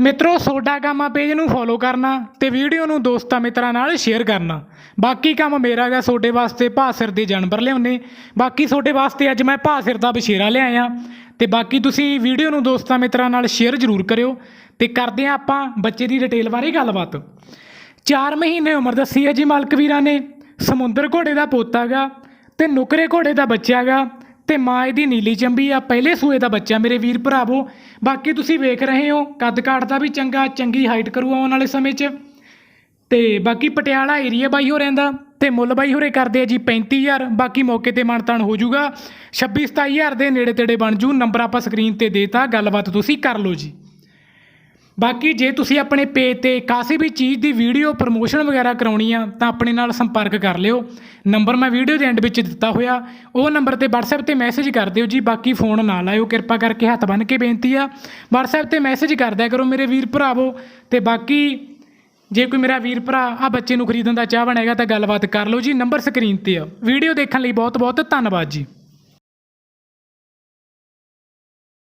ਮਿੱਤਰੋ, ਸੋਡਾ ਕਾਮਾ ਪੇਜ ਨੂੰ ਫੋਲੋ ਕਰਨਾ ਤੇ ਵੀਡੀਓ ਨੂੰ ਦੋਸਤਾਂ ਮਿੱਤਰਾਂ ਨਾਲ ਸ਼ੇਅਰ ਕਰਨਾ। ਬਾਕੀ ਕੰਮ ਮੇਰਾ ਹੈਗਾ ਤੁਹਾਡੇ ਵਾਸਤੇ, ਭਾਸਿਰ ਦੇ ਜਾਨਵਰ ਲਿਆਉਣੇ। ਬਾਕੀ ਤੁਹਾਡੇ ਵਾਸਤੇ ਅੱਜ ਮੈਂ ਭਾਸਿਰ ਦਾ ਬਸ਼ੇਰਾ ਲਿਆਇਆ। ਤੇ ਬਾਕੀ ਤੁਸੀਂ ਵੀਡੀਓ ਨੂੰ ਦੋਸਤਾਂ ਮਿੱਤਰਾਂ ਨਾਲ ਸ਼ੇਅਰ ਜ਼ਰੂਰ ਕਰਿਓ। ਤੇ ਕਰਦੇ ਹਾਂ ਆਪਾਂ ਬੱਚੇ ਦੀ ਡਿਟੇਲ ਬਾਰੇ ਗੱਲਬਾਤ। 4 ਮਹੀਨੇ ਉਮਰ ਦੱਸੀ ਹੈ ਜੀ ਮਾਲਕ ਵੀਰਾਂ ਨੇ। ਸਮੁੰਦਰ ਘੋੜੇ ਦਾ ਪੋਤਾ ਗਾ ਤੇ ਨੁਕਰੇ ਘੋੜੇ ਦਾ ਬੱਚਾ ਗਾ ਤੇ ਮਾਂ ਇਹਦੀ ਨੀਲੀ ਚੰਬੀ ਆ, ਪਹਿਲੇ ਸੂਏ ਦਾ ਬੱਚਾ ਮੇਰੇ ਵੀਰ ਭਰਾਵੋ। ਬਾਕੀ ਤੁਸੀਂ ਵੇਖ ਰਹੇ ਹੋ, ਕੱਦ ਕਾਠ ਦਾ ਵੀ ਚੰਗਾ, ਚੰਗੀ ਹਾਈਟ ਕਰੂ ਆਉਣ ਵਾਲੇ ਸਮੇਂ 'ਚ। ਤੇ ਬਾਕੀ ਪਟਿਆਲਾ ਏਰੀਆ ਬਾਈ ਹੋ ਰਹਿੰਦਾ ਤੇ ਮੁੱਲ ਬਾਈ ਹੋਰੇ ਕਰਦੇ ਆ ਜੀ 35000 ਬਾਕੀ ਮੌਕੇ ਤੇ ਮਾਨਤਾਨ ਹੋ ਜਾਊਗਾ। 26 27000 ਦੇ ਨੇੜੇ ਤੇੜੇ ਬਣ ਜੂ ਨੰਬਰ ਆਪਾਂ ਸਕਰੀਨ ਤੇ ਦੇਤਾ ਗੱਲਬਾਤ ਤੁਸੀਂ ਕਰ ਲਓ ਜੀ। ਬਾਕੀ ਜੇ ਤੁਸੀਂ ਆਪਣੇ ਪੇਜ ਤੇ ਕਾਸੀ ਵੀ ਚੀਜ਼ ਦੀ ਵੀਡੀਓ ਪ੍ਰਮੋਸ਼ਨ ਵਗੈਰਾ ਕਰਾਉਣੀ ਆ, ਤਾਂ ਆਪਣੇ ਨਾਲ ਸੰਪਰਕ ਕਰ ਲਿਓ। ਨੰਬਰ ਮੈਂ ਵੀਡੀਓ ਦੇ ਐਂਡ ਵਿੱਚ ਦਿੱਤਾ ਹੋਇਆ। ਉਹ ਨੰਬਰ ਤੇ WhatsApp ਤੇ ਮੈਸੇਜ ਕਰ ਦਿਓ ਜੀ, ਬਾਕੀ ਫੋਨ ਨਾ ਲਾਇਓ। ਕਿਰਪਾ ਕਰਕੇ ਹੱਥ ਬੰਨ ਕੇ ਬੇਨਤੀ ਆ। WhatsApp ਤੇ ਮੈਸੇਜ ਕਰਦਿਆ ਕਰੋ ਮੇਰੇ ਵੀਰ ਭਰਾਵੋ। ਤੇ ਬਾਕੀ ਜੇ ਕੋਈ ਮੇਰਾ ਵੀਰ ਭਰਾ ਆ ਬੱਚੇ ਨੂੰ ਖਰੀਦਣ ਦਾ ਚਾਹ ਬਣੇਗਾ, ਤਾਂ ਗੱਲਬਾਤ ਕਰ ਲਓ ਜੀ। ਨੰਬਰ ਸਕਰੀਨ ਤੇ ਆ। ਵੀਡੀਓ ਦੇਖਣ ਲਈ ਬਹੁਤ ਬਹੁਤ ਧੰਨਵਾਦ ਜੀ।